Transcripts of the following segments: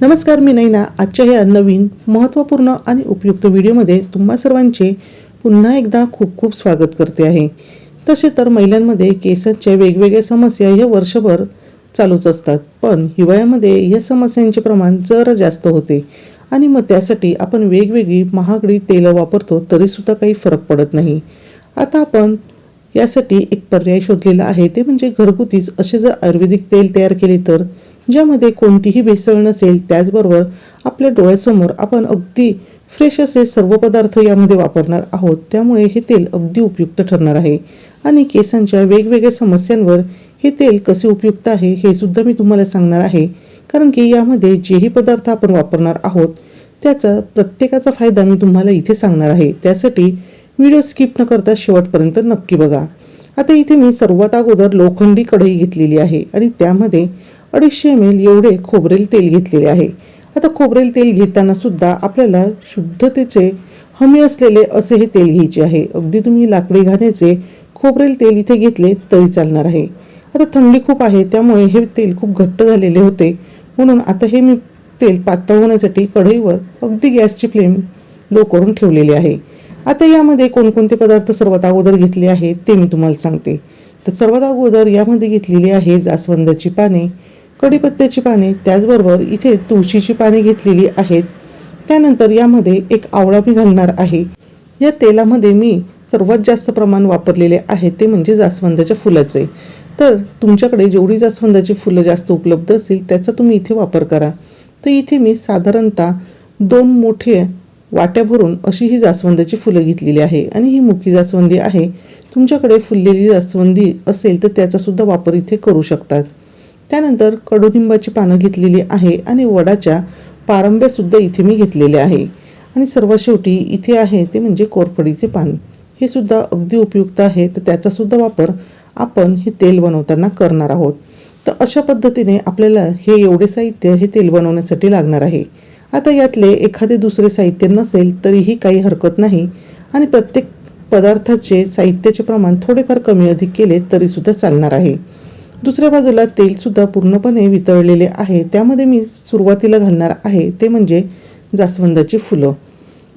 नमस्कार मी नैना. आजच्या ह्या नवीन महत्त्वपूर्ण आणि उपयुक्त व्हिडिओमध्ये तुम्हा सर्वांचे पुन्हा एकदा खूप खूप स्वागत करते आहे. तसे तर महिलांमध्ये केसांच्या वेगवेगळ्या समस्या हे वर्षभर चालूच असतात पण हिवाळ्यामध्ये या समस्यांचे प्रमाण जरा जास्त होते आणि मग त्यासाठी आपण वेगवेगळी महागडी तेलं वापरतो तरीसुद्धा काही फरक पडत नाही. आता आपण यासाठी एक पर्याय शोधलेला आहे ते म्हणजे घरगुतीच. असे जर आयुर्वेदिक तेल तयार केले तर ज्यामध्ये कोणतीही भेसळ नसेल त्याचबरोबर आपल्या डोळ्यासमोर आपण अगदी फ्रेश असे सर्व पदार्थ यामध्ये वापरणार आहोत. त्यामुळे हे तेल अगदी उपयुक्त ठरणार आहे. आणि केसांच्या वेगवेगळ्या समस्यांवर हे तेल कसे उपयुक्त आहे हे सुद्धा मी तुम्हाला सांगणार आहे. कारण की यामध्ये जेही पदार्थ आपण वापरणार आहोत त्याचा प्रत्येकाचा फायदा मी तुम्हाला इथे सांगणार आहे. त्यासाठी व्हिडिओ स्किप न करता शेवटपर्यंत नक्की बघा. आता इथे मी सर्वात अगोदर लोखंडी कढई घेतलेली आहे आणि त्यामध्ये अडीचशे एम एल एवढे खोबरेल तेल घेतलेले आहे. आता खोबरेल तेल घेताना सुद्धा आपल्याला शुद्धतेचे हमी असलेले असे हे तेल घ्यायचे आहे. अगदी तुम्ही लाकडी घाण्याचे खोबरेल तेल इथे घेतले तरी चालणार आहे. आता थंडी खूप आहे त्यामुळे हे तेल खूप घट्ट झालेले होते. म्हणून आता हे मी तेल पातळ होण्यासाठी कढईवर अगदी गॅसची फ्लेम लो करून ठेवलेली आहे. आता यामध्ये कोणकोणते पदार्थ सर्वात अगोदर घेतले आहेत ते मी तुम्हाला सांगते. तर सर्वात अगोदर यामध्ये घेतलेली आहे जास्वंदाची पाने कढीपत्त्याची पाने त्याचबरोबर इथे तुळशीची पाने घेतलेली आहेत. त्यानंतर यामध्ये एक आवळा मी घालणार आहे. या तेलामध्ये मी सर्वात जास्त प्रमाण वापरलेले आहे ते म्हणजे जास्वंदाच्या फुलाचे. तर तुमच्याकडे जेवढी जास्वंदाची फुलं जास्त उपलब्ध असतील त्याचा तुम्ही इथे वापर करा. तर इथे मी साधारणतः दोन मोठे वाट्या भरून अशी ही जास्वंदाची फुलं घेतलेली आहे आणि ही मुकी जास्वंदी आहे. तुमच्याकडे फुललेली जास्वंदी असेल तर त्याचासुद्धा वापर इथे करू शकतात. त्यानंतर कडुनिंबाची पानं घेतलेली आहे आणि वडाच्या पारंब्यासुद्धा इथे मी घेतलेले आहे. आणि सर्वात शेवटी इथे आहे ते म्हणजे कोरफडीचे पान. हे सुद्धा अगदी उपयुक्त आहे तर त्याचासुद्धा वापर आपण हे तेल बनवताना करणार आहोत. तर अशा पद्धतीने आपल्याला हे एवढे साहित्य हे तेल बनवण्यासाठी लागणार आहे. आता यातले एखादे दुसरे साहित्य नसेल तरीही काही हरकत नाही आणि प्रत्येक पदार्थाचे साहित्याचे प्रमाण थोडेफार कमी अधिक केले तरीसुद्धा चालणार आहे. दुसऱ्या बाजूला तेलसुद्धा पूर्णपणे वितळलेले आहे. त्यामध्ये मी सुरुवातीला घालणार आहे ते म्हणजे जास्वंदाची फुलं.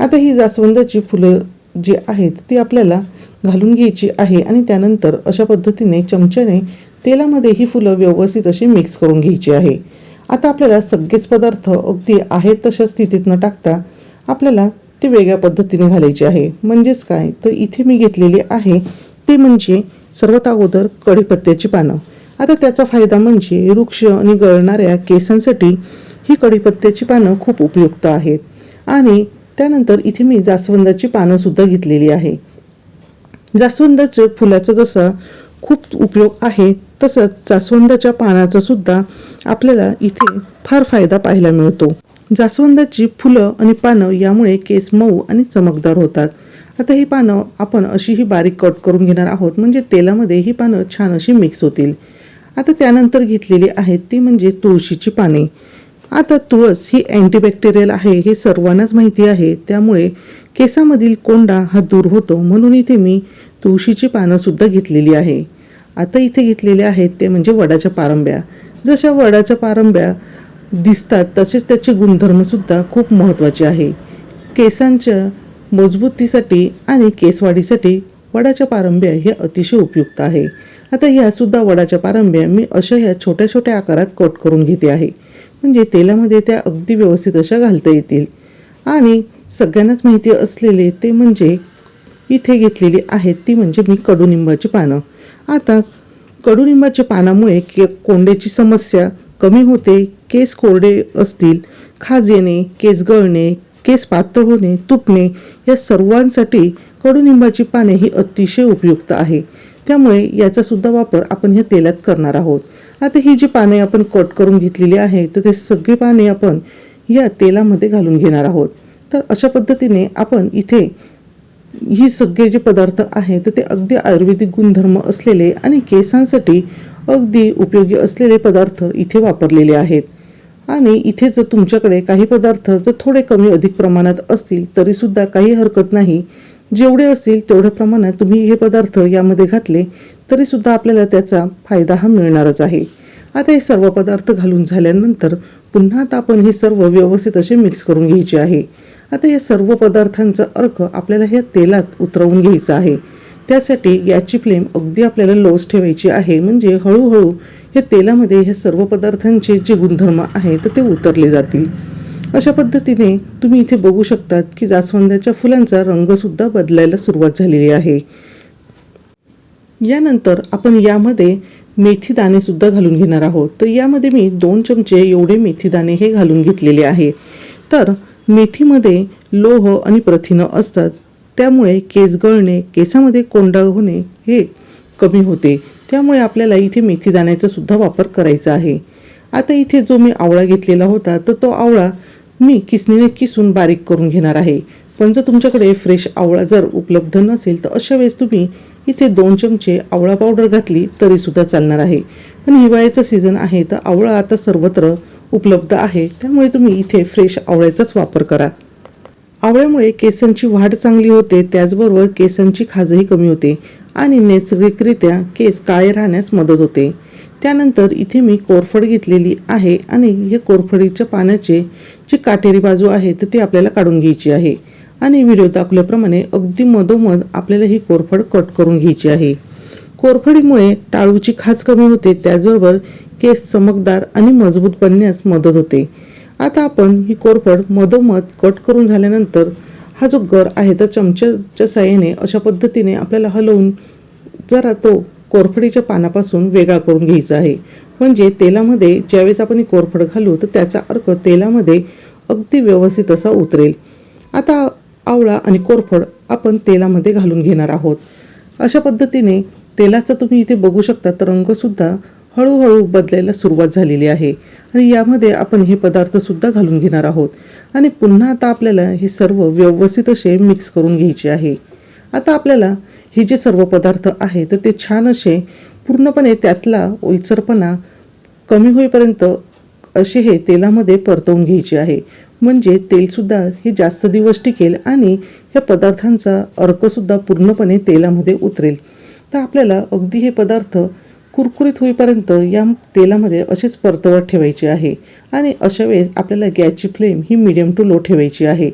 आता ही जास्वंदाची फुलं जी आहेत ती आपल्याला घालून घ्यायची आहे आणि त्यानंतर अशा पद्धतीने चमच्याने तेलामध्ये ही फुलं व्यवस्थित अशी मिक्स करून घ्यायची आहे. आता आपल्याला सगळेच पदार्थ अगदी आहेत तशा स्थितीत न टाकता आपल्याला ते वेगळ्या पद्धतीने घालायचे आहे. म्हणजेच काय? तर इथे मी घेतलेली आहे ते म्हणजे सर्वात अगोदर कढीपत्त्याची पानं. आता त्याचा फायदा म्हणजे वृक्ष आणि गळणाऱ्या केसांसाठी ही कढीपत्त्याची पानं खूप उपयुक्त आहेत. आणि त्यानंतर इथे मी जास्वंदाची पानंसुद्धा घेतलेली आहे. जास्वंदाचं फुलाचं जसं खूप उपयोग आहे तसंच जास्वंदाच्या पानाचा सुद्धा आपल्याला इथे फार फायदा पाहायला मिळतो. जास्वंदाची फुलं आणि पानं यामुळे केस मऊ आणि चमकदार होतात. आता ही पानं आपण अशी ही बारीक कट करून घेणार आहोत म्हणजे तेलामध्ये ही पानं छान अशी मिक्स होतील. आता त्यानंतर घेतलेली आहेत ती म्हणजे तुळशीची पाने. आता तुळस ही अँटीबॅक्टेरियल आहे हे सर्वांनाच माहिती आहे. त्यामुळे केसामधील कोंडा हा दूर होतो म्हणून इथे मी तुळशीची पानंसुद्धा घेतलेली आहे. आता इथे घेतलेले आहेत ते म्हणजे वडाच्या पारंब्या. जशा वडाच्या पारंब्या दिसतात तसेच त्याचे गुणधर्मसुद्धा खूप महत्त्वाचे आहे. केसांच्या मजबूतीसाठी आणि केसवाढीसाठी वडाच्या पारंब्या हे अतिशय उपयुक्त आहे. आता ह्यासुद्धा वडाच्या पारंब्या मी अशा ह्या छोट्या छोट्या आकारात कट करून घेते आहे. म्हणजे तेलामध्ये त्या अगदी व्यवस्थित अशा घालता येतील. आणि सगळ्यांनाच माहिती असलेले ते म्हणजे इथे घेतलेली आहेत ती म्हणजे मी कडुनिंबाची पानं. आता कडुनिंबाच्या पानामुळे के कोंड्याची समस्या कमी होते केस कोरडे असतील खाज येणे केस गळणे केस पातळ होणे तुटणे या सर्वांसाठी कडुनिंबाची पाने ही अतिशय उपयुक्त आहे. त्यामुळे याचा सुद्धा वापर आपण ह्या तेलात करणार आहोत. आता ही जी पाने आपण कट करून घेतलेली आहे तर ते सगळी पाने आपण या तेलामध्ये घालून घेणार आहोत. तर अशा पद्धतीने आपण इथे ही सगळे जे पदार्थ आहेत तर ते अगदी आयुर्वेदिक गुणधर्म असलेले आणि केसांसाठी अगदी उपयोगी असलेले पदार्थ इथे वापरलेले आहेत. आणि इथे जर तुमच्याकडे काही पदार्थ जर थोडे कमी अधिक प्रमाणात असतील तरीसुद्धा काही हरकत नाही. जेवढे असतील तेवढ्या प्रमाणात तुम्ही हे पदार्थ यामध्ये घातले तरीसुद्धा आपल्याला त्याचा फायदा हा मिळणारच आहे. आता हे सर्व पदार्थ घालून झाल्यानंतर पुन्हा आता आपण हे सर्व व्यवस्थित असे मिक्स करून घ्यायचे आहे. आता या सर्व पदार्थांचा अर्क आपल्याला ह्या तेलात उतरवून घ्यायचा आहे. त्यासाठी याची फ्लेम अगदी आपल्याला लोच ठेवायची आहे. म्हणजे हळूहळू या तेलामध्ये ह्या सर्व पदार्थांचे जे गुणधर्म आहेत ते उतरले जातील. अशा पद्धतीने तुम्ही इथे बघू शकतात की जास्वंदाच्या फुलांचा रंगसुद्धा बदलायला सुरुवात झालेली आहे. यानंतर आपण यामध्ये मेथी दाणेसुद्धा घालून घेणार आहोत. तर यामध्ये मी दोन चमचे एवढे मेथी दाणे हे घालून घेतलेले आहे. तर मेथीमध्ये लोह आणि प्रथिनं असतात. त्यामुळे केस गळणे केसामध्ये कोंडा होणे हे कमी होते. त्यामुळे आपल्याला इथे मेथी दाण्याचा सुद्धा वापर करायचा आहे. आता इथे जो मी आवळा घेतलेला होता तर तो आवळा मी किसणीने किसून बारीक करून घेणार आहे. पण जर तुमच्याकडे फ्रेश आवळा जर उपलब्ध नसेल तर अशा वेळेस तुम्ही इथे दोन चमचे आवळा पावडर घातली तरीसुद्धा चालणार आहे. पण हिवाळ्याचं सीझन आहे तर आवळा आता सर्वत्र उपलब्ध आहे. त्यामुळे तुम्ही इथे फ्रेश आवळ्याचाच वापर करा. आवळ्यामुळे केसांची वाढ चांगली होते त्याचबरोबर केसांची खाजही कमी होते. आणि नैसर्गिकरित्या केस काळे राहण्यास मदत होते. त्यानंतर इथे मी कोरफड घेतलेली आहे आणि हे कोरफडीच्या पाण्याचे जी काटेरी बाजू आहे तर ती आपल्याला काढून घ्यायची आहे. आणि व्हिडिओ दाखवल्याप्रमाणे अगदी मधोमध आपल्याला ही कोरफड कट करून घ्यायची आहे. कोरफडीमुळे टाळूची खाज कमी होते त्याचबरोबर केस चमकदार आणि मजबूत बनण्यास मदत होते. आता आपण ही कोरफड मधोमध कट करून झाल्यानंतर हा जो गर आहे तर चमच्याच्या साह्याने अशा पद्धतीने आपल्याला हलवून जरा तो कोरफडीच्या पानापासून वेगळा करून घ्यायचा आहे. म्हणजे तेलामध्ये ज्यावेळेस आपण कोरफड घालू तर त्याचा अर्क तेलामध्ये अगदी व्यवस्थित असा उतरेल. आता आवळा आणि कोरफड आपण तेलामध्ये घालून घेणार आहोत. अशा पद्धतीने तेलाचा तुम्ही इथे बघू शकता तर रंगसुद्धा हळूहळू बदलायला सुरुवात झालेली आहे. आणि यामध्ये आपण हे पदार्थसुद्धा घालून घेणार आहोत. आणि पुन्हा आता आपल्याला हे सर्व व्यवस्थित असे मिक्स करून घ्यायचे आहे. आता आपल्याला हे जे सर्व पदार्थ आहे तर ते छान असे पूर्णपणे त्यातला ओलसरपणा कमी होईपर्यंत असे हे तेलामध्ये परतवून घ्यायचे आहे. म्हणजे तेलसुद्धा हे जास्त दिवस टिकेल आणि ह्या पदार्थांचा अर्कसुद्धा पूर्णपणे तेलामध्ये उतरेल. तर आपल्याला अगदी हे पदार्थ कुरकुरीत होईपर्यंत या तेलामध्ये असेच परतवत ठेवायची आहे. आणि अशा वेळेस आपल्याला गॅसची फ्लेम ही मिडियम टू लो ठेवायची आहे.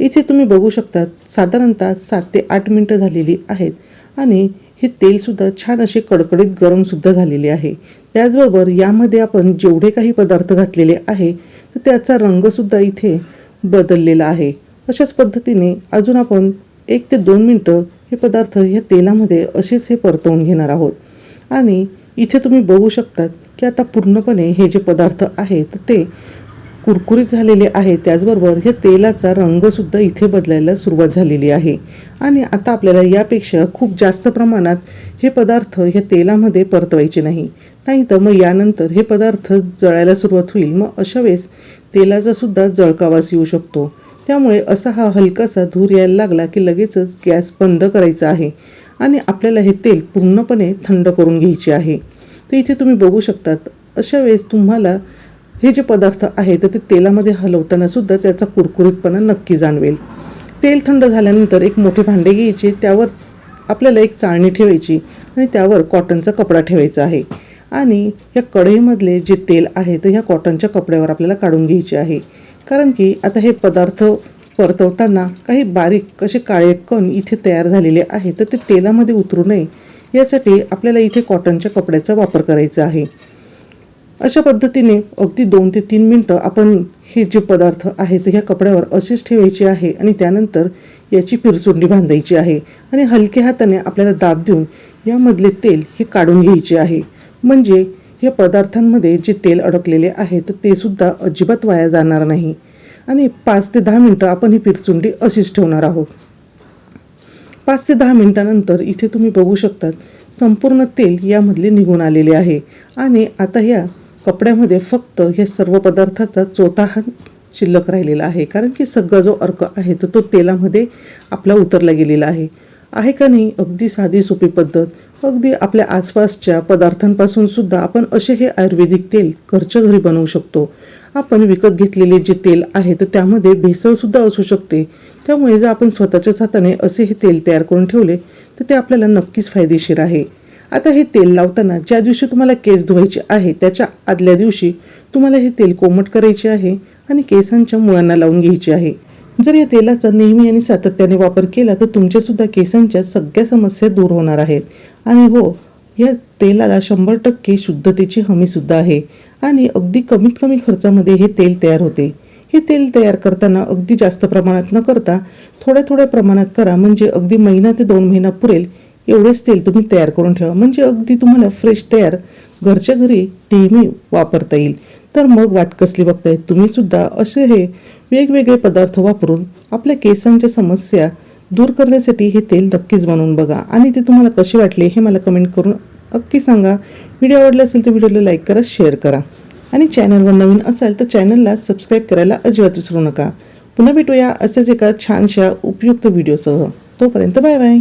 इथे तुम्ही बघू शकतात साधारणतः सात ते आठ मिनटं झालेली आहेत. आणि हे तेलसुद्धा छान असे कडकडीत गरमसुद्धा झालेले आहे. त्याचबरोबर यामध्ये आपण जेवढे काही पदार्थ घातलेले आहे तर त्याचा रंगसुद्धा इथे बदललेला आहे. अशाच पद्धतीने अजून आपण एक ते दोन मिनटं हे पदार्थ या तेलामध्ये असेच हे परतवून घेणार आहोत. आणि इथे तुम्ही बघू शकतात की आता पूर्णपणे हे जे पदार्थ आहेत ते कुरकुरीत झालेले आहे त्याचबरोबर हे तेलाचा रंगसुद्धा इथे बदलायला सुरुवात झालेली आहे. आणि आता आपल्याला यापेक्षा खूप जास्त प्रमाणात हे पदार्थ ह्या तेलामध्ये परतवायचे नाही. नाही तर मग यानंतर हे पदार्थ जळायला सुरुवात होईल. मग अशा वेळेस तेलाचासुद्धा जळकावास येऊ शकतो. त्यामुळे असा हा हलकासा धूर यायला लागला की लगेचच गॅस बंद करायचा आहे. आणि आपल्याला हे तेल पूर्णपणे थंड करून घ्यायचे आहे. तर इथे तुम्ही बघू शकतात अशा वेळेस तुम्हाला हे जे पदार्थ आहे तर ते तेलामध्ये हलवताना सुद्धा त्याचा कुरकुरीतपणा नक्की जाणवेल. तेल थंड झाल्यानंतर एक मोठे भांडे घ्यायचे त्यावर आपल्याला एक चाळणी ठेवायची आणि त्यावर कॉटनचा कपडा ठेवायचा आहे. आणि या कढईमधले जे तेल आहे तर ह्या कॉटनच्या कपड्यावर आपल्याला काढून घ्यायचे आहे. कारण की आता हे पदार्थ परतवताना काही बारीक कसे काळे कण इथे तयार झालेले आहे तर ते तेलामध्ये उतरू नये. यासाठी आपल्याला इथे कॉटनच्या कपड्याचा वापर करायचा आहे. अशा पद्धतीने अगदी दोन ते तीन मिनटं आपण हे जे पदार्थ आहेत ह्या कपड्यावर असेच ठेवायचे आहे आणि त्यानंतर याची पिरसुंडी बांधायची आहे आणि हलक्या हाताने आपल्याला दाब देऊन यामधले तेल हे काढून घ्यायचे आहे. म्हणजे या पदार्थांमध्ये जे तेल अडकलेले आहे तर ते सुद्धा अजिबात वाया जाणार नाही. आणि पाच ते दहा मिनटं आपण ही पिरचुंडी अशीच ठेवणार आहोत. पाच ते दहा मिनटानंतर इथे तुम्ही बघू शकतात संपूर्ण तेल यामधले निघून आलेले आहे. आणि आता या कपड्यामध्ये फक्त हे सर्व पदार्थाचा चौथा हा शिल्लक राहिलेला आहे. कारण की सगळा जो अर्क आहे तर तो तेलामध्ये आपला उतरला गेलेला आहे. आहे का नाही? अगदी साधी सोपी पद्धत. अगदी आपल्या आसपासच्या पदार्थांपासून सुद्धा आपण असे हे आयुर्वेदिक तेल घरच्या घरी बनवू शकतो. आपण विकत घेतलेले जे तेल आहे तर त्यामध्ये भेसळसुद्धा असू शकते. त्यामुळे जर आपण स्वतःच्याच हाताने असे हे तेल तयार करून ठेवले तर ते आपल्याला नक्कीच फायदेशीर आहे. आता हे तेल लावताना ज्या दिवशी तुम्हाला केस धुवायचे आहे त्याच्या आदल्या दिवशी तुम्हाला हे तेल कोमट करायचे आहे आणि केसांच्या मुळांना लावून घ्यायचे आहे. जर या तेलाचा नेहमी आणि सातत्याने वापर केला तर तुमच्यासुद्धा केसांच्या सगळ्या समस्या दूर होणार आहेत. आणि हो या तेलाला शंभर टक्के शुद्धतेची हमीसुद्धा आहे. आणि अगदी कमीत कमी खर्चामध्ये हे तेल तयार होते. हे तेल तयार करताना अगदी जास्त प्रमाणात न करता थोड्या थोड्या प्रमाणात करा. म्हणजे अगदी महिना ते दोन महिना पुरेल एवढेच तेल तुम्ही तयार करून ठेवा. म्हणजे अगदी तुम्हाला फ्रेश तयार घरच्या घरी नेहमी वापरता येईल. तर मग वाट कसली बघताय? तुम्हीसुद्धा असे हे वेगवेगळे पदार्थ वापरून आपल्या केसांच्या समस्या दूर करण्यासाठी हे तेल नक्कीच बनवून बघा. आणि ते तुम्हाला कसे वाटले हे मला कमेंट करून नक्की सांगा. व्हिडिओ आवडला असेल तर व्हिडिओला लाईक करा शेअर करा. आणि चॅनलवर नवीन असाल तर चॅनलला सबस्क्राईब करायला अजिबात विसरू नका. पुन्हा भेटूया असेच एका छानशा उपयुक्त व्हिडिओसह तोपर्यंत बाय बाय